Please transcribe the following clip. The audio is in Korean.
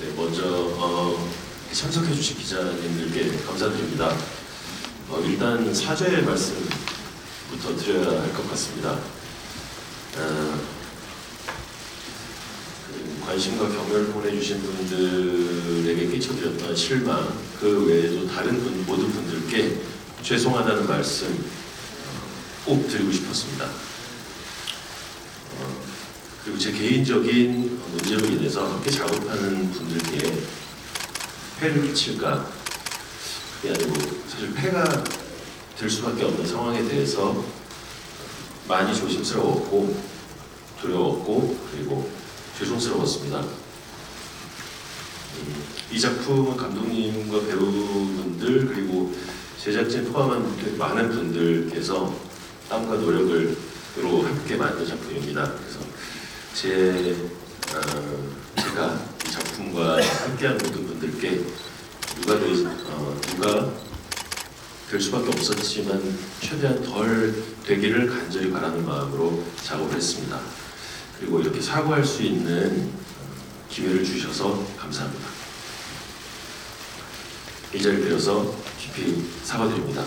네, 먼저 어, 참석해주신 기자님들께 감사드립니다. 어, 일단 사죄의 말씀부터 드려야 할 것 같습니다. 어, 그 관심과 격려를 보내주신 분들에게 끼쳐드렸던 실망, 그 외에도 다른 분, 모든 분들께 죄송하다는 말씀 어, 꼭 드리고 싶었습니다. 어, 그리고 제 개인적인 문제로 인해서 함께 작업하는 분들께 폐를 끼칠까? 그게 아니고 사실 폐가 될 수밖에 없는 상황에 대해서 많이 조심스러웠고 두려웠고 그리고 죄송스러웠습니다. 음, 이 작품은 감독님과 배우분들 그리고 제작진 포함한 많은 분들께서 땀과 노력을 로 함께 만든 작품입니다. 제 어, 제가 이 작품과 함께한 모든 분들께 누가 될, 어, 누가 될 수밖에 없었지만 최대한 덜 되기를 간절히 바라는 마음으로 작업을 했습니다. 그리고 이렇게 사과할 수 있는 어, 기회를 주셔서 감사합니다. 이 자리를 빌어서 깊이 사과드립니다.